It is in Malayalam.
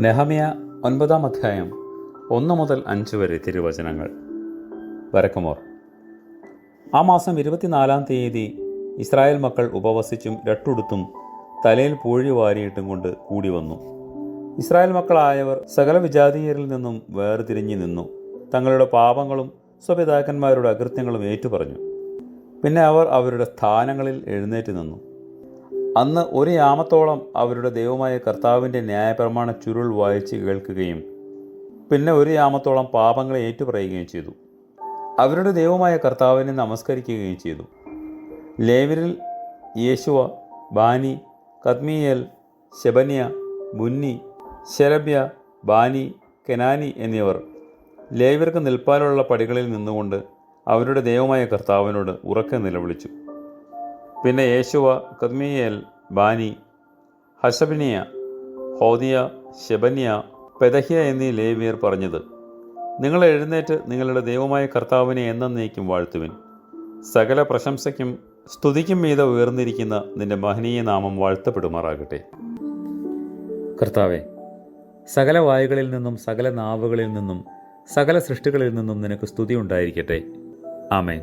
നെഹമിയ ഒൻപതാം അധ്യായം ഒന്ന് മുതൽ അഞ്ച് വരെ തിരുവചനങ്ങൾ. വരക്കുമോർ. ആ മാസം ഇരുപത്തിനാലാം തീയതി ഇസ്രായേൽ മക്കൾ ഉപവസിച്ചും രട്ടുടുത്തും തലയിൽ പൂഴി വാരിയിട്ടും കൊണ്ട് കൂടി വന്നു. ഇസ്രായേൽ മക്കളായവർ സകല വിജാതീയരിൽ നിന്നും വേർതിരിഞ്ഞു നിന്നു. തങ്ങളുടെ പാപങ്ങളും സ്വപിതാക്കന്മാരുടെ അകൃത്യങ്ങളും ഏറ്റുപറഞ്ഞു. പിന്നെ അവർ അവരുടെ സ്ഥാനങ്ങളിൽ എഴുന്നേറ്റ് നിന്നു. അന്ന് ഒരു യാമത്തോളം അവരുടെ ദൈവമായ കർത്താവിന്റെ ന്യായപ്രമാണ ചുരുൾ വായിച്ച് കേൾക്കുകയും പിന്നെ ഒരു യാമത്തോളം പാപങ്ങളെ ഏറ്റുപറയുകയും ചെയ്തു. അവരുടെ ദൈവമായ കർത്താവിനെ നമസ്കരിക്കുകയും ചെയ്തു. ലേവരിൽ യേശുവ ബാനി കദ്മിയേൽ ശബന്യ മുന്നി ശരബ്യ ബാനി കെനാനി എന്നിവർ ലേവർക്ക് നിൽപ്പാനുള്ള പടികളിൽ നിന്നുകൊണ്ട് അവരുടെ ദൈവമായ കർത്താവിനോട് ഉറക്കെ നിലവിളിച്ചു. പിന്നെ യേശുവ കദ്മിയേൽ ബാനി ഹഷബിനിയ ഹോദിയ ശബന്യ പെതഹ്യ എന്നീ ലേവിയർ പറഞ്ഞത് നിങ്ങൾ എഴുന്നേറ്റ് നിങ്ങളുടെ ദൈവമായ കർത്താവിനെ എന്നേക്കും വാഴ്ത്തുവിൻ. സകല പ്രശംസയ്ക്കും സ്തുതിക്കും മീതെ ഉയർന്നിരിക്കുന്ന നിന്റെ മഹനീയ നാമം വാഴ്ത്തപ്പെടുമാറാകട്ടെ. കർത്താവെ സകല വായുകളിൽ നിന്നും സകല നാവുകളിൽ നിന്നും സകല സൃഷ്ടികളിൽ നിന്നും നിനക്ക് സ്തുതി ഉണ്ടായിരിക്കട്ടെ. ആമേൻ.